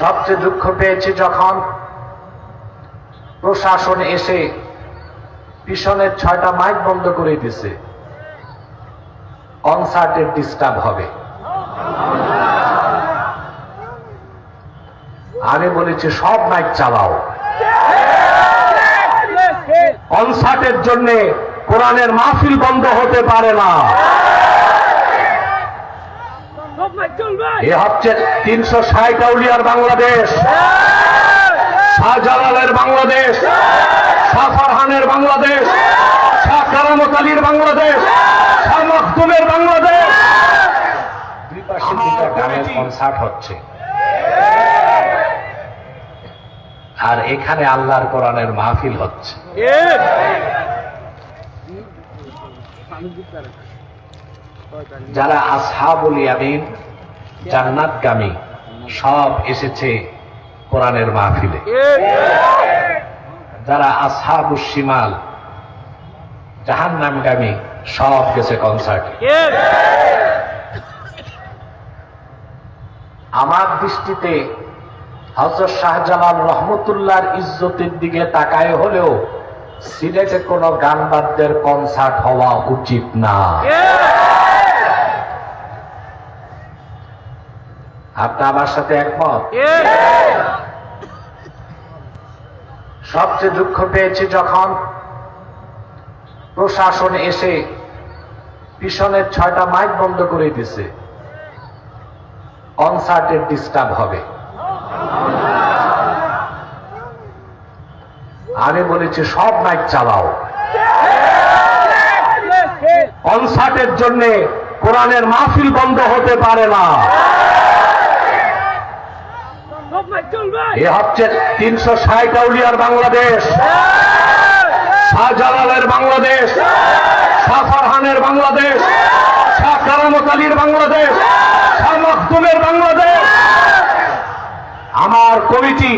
সবচেয়ে দুঃখ পেয়েছি যখন প্রশাসন এসে পিছনের ছয়টা মাইক বন্ধ করে দিছে কনসার্টের ডিস্টার্ব হবে। আমি বলেছি, সব মাইক চালাও। কনসার্টের জন্য কোরআনের মাহফিল বন্ধ হতে পারে না। এ হচ্ছে তিনশো ষাট আউলিয়ার বাংলাদেশ। শাহজালালের বাংলাদেশ। শাহ ফারহানের বাংলাদেশ। শাহ কারামত আলীর বাংলাদেশ। শাহ মখদুমের বাংলাদেশ। কনসার্ট হচ্ছে। আর এখানে আল্লাহর কোরআনের মাহফিল হচ্ছে। যারা আসহাবুল ইয়ামিন জান্নাতগামী সব এসেছে কোরআনের মাহফিলে। যারা আসহাবুল শিমাল জাহান্নামগামী সব গেছে কনসার্টে আমার দৃষ্টিতে হজরত শাহজালাল রহমতুল্লাহর ইজ্জতের দিকে তাকায় হলেও সিলেটে কোনো গান বাদ্যের কনসার্ট হওয়া উচিত না। আপনি আমার সাথে একমত? সবচেয়ে দুঃখ পেয়েছি যখন প্রশাসন এসে পিছনের ছয়টা মাইক বন্ধ করে দিছে কনসার্টের ডিস্টার্ব হবে। আমি বলেছি সব মাইক চালাও। কনসার্টের জন্য কোরআনের মাহফিল বন্ধ হতে পারে না। এ হচ্ছে তিনশো ষাট আউলিয়ার বাংলাদেশ। শাহজালালের বাংলাদেশ। শাহ বাংলাদেশ। শাহ কারামত আলীর বাংলাদেশ। শাহ মখদুমের বাংলাদেশ। আমার কমিটি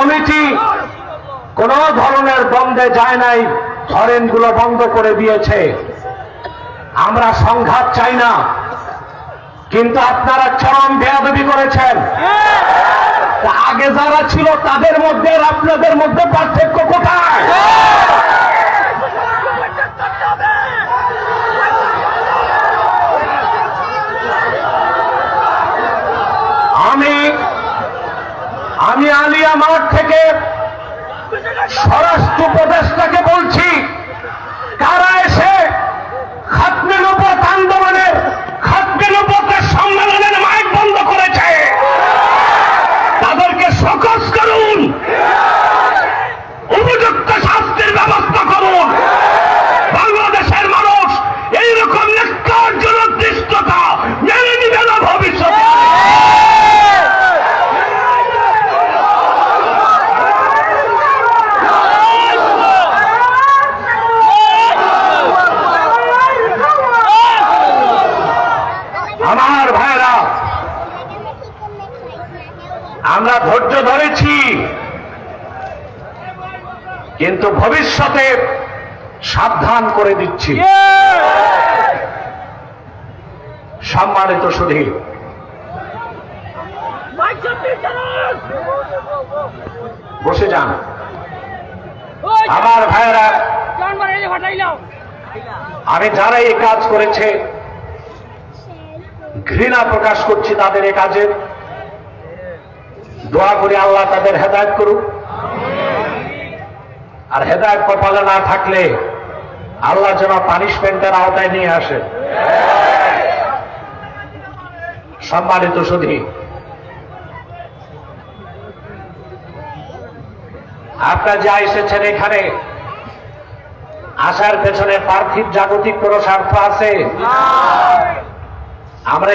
কমিটি কোন ধরনের বন্ধে যায় নাই হরেনগুলো বন্ধ করে দিয়েছে। আমরা সংঘাত চাই না, কিন্তু আপনারা চরম বেয়াদবি করেছেন। আগে যারা ছিল, তাদের মধ্যে আপনাদের মধ্যে পার্থক্য কোথায়? আমি আলিয়া মাঠ থেকে স্বরাষ্ট্র উপদেষ্টাকে বলছি কারা এসে খাতমের আমার ভাইরা আমরা ধৈর্য ধরেছি কিন্তু ভবিষ্যতে সাবধান করে দিচ্ছি। সম্মানিত সুধী বসে যান। আমার ভাইরা আমি যারা এই কাজ করেছে ঘৃণা প্রকাশ করছি তাদের এ কাজের দোয়া করি আল্লাহ তাদের হেদায়ত করুক। আর হেদায়ত কপালে না থাকলে আল্লাহ যেন পানিশমেন্টের আওতায় নিয়ে আসে। সম্মানিত সুধী আপনারা যা এসেছেন এখানে আসার পেছনে পার্থিব জাগতিক কোন স্বার্থ আছে? আমরা